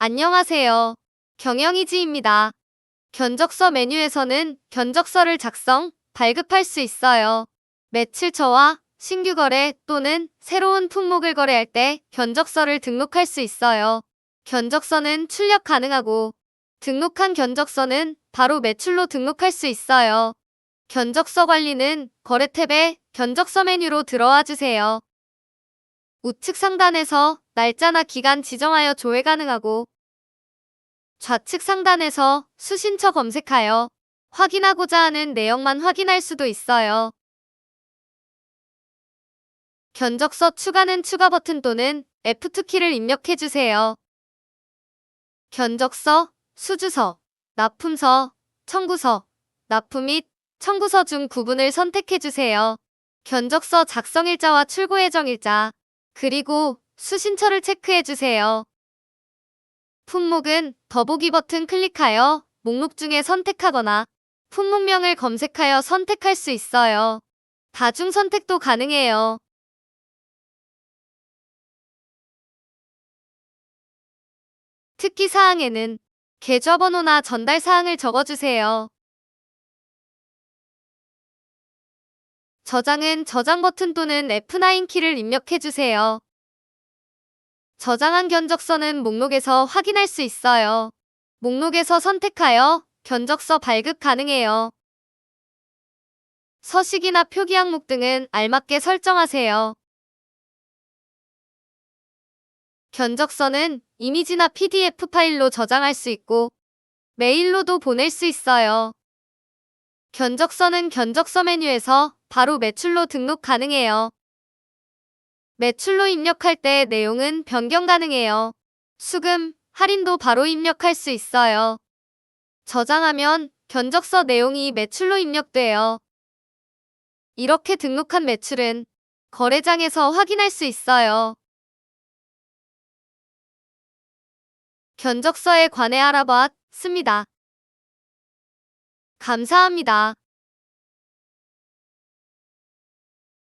안녕하세요. 경영이지입니다. 견적서 메뉴에서는 견적서를 작성, 발급할 수 있어요. 매출처와 신규 거래 또는 새로운 품목을 거래할 때 견적서를 등록할 수 있어요. 견적서는 출력 가능하고 등록한 견적서는 바로 매출로 등록할 수 있어요. 견적서 관리는 거래 탭에 견적서 메뉴로 들어와 주세요. 우측 상단에서 날짜나 기간 지정하여 조회 가능하고 좌측 상단에서 수신처 검색하여 확인하고자 하는 내용만 확인할 수도 있어요. 견적서 추가는 추가 버튼 또는 F2 키를 입력해 주세요. 견적서, 수주서, 납품서, 청구서, 납품 및 청구서 중 구분을 선택해 주세요. 견적서 작성일자와 출고 예정일자, 그리고 수신처를 체크해 주세요. 품목은 더보기 버튼 클릭하여 목록 중에 선택하거나 품목명을 검색하여 선택할 수 있어요. 다중 선택도 가능해요. 특기 사항에는 계좌번호나 전달 사항을 적어주세요. 저장은 저장 버튼 또는 F9 키를 입력해 주세요. 저장한 견적서는 목록에서 확인할 수 있어요. 목록에서 선택하여 견적서 발급 가능해요. 서식이나 표기 항목 등은 알맞게 설정하세요. 견적서는 이미지나 PDF 파일로 저장할 수 있고 메일로도 보낼 수 있어요. 견적서는 견적서 메뉴에서 바로 매출로 등록 가능해요. 매출로 입력할 때 내용은 변경 가능해요. 수금, 할인도 바로 입력할 수 있어요. 저장하면 견적서 내용이 매출로 입력돼요. 이렇게 등록한 매출은 거래장에서 확인할 수 있어요. 견적서에 관해 알아봤습니다. 감사합니다.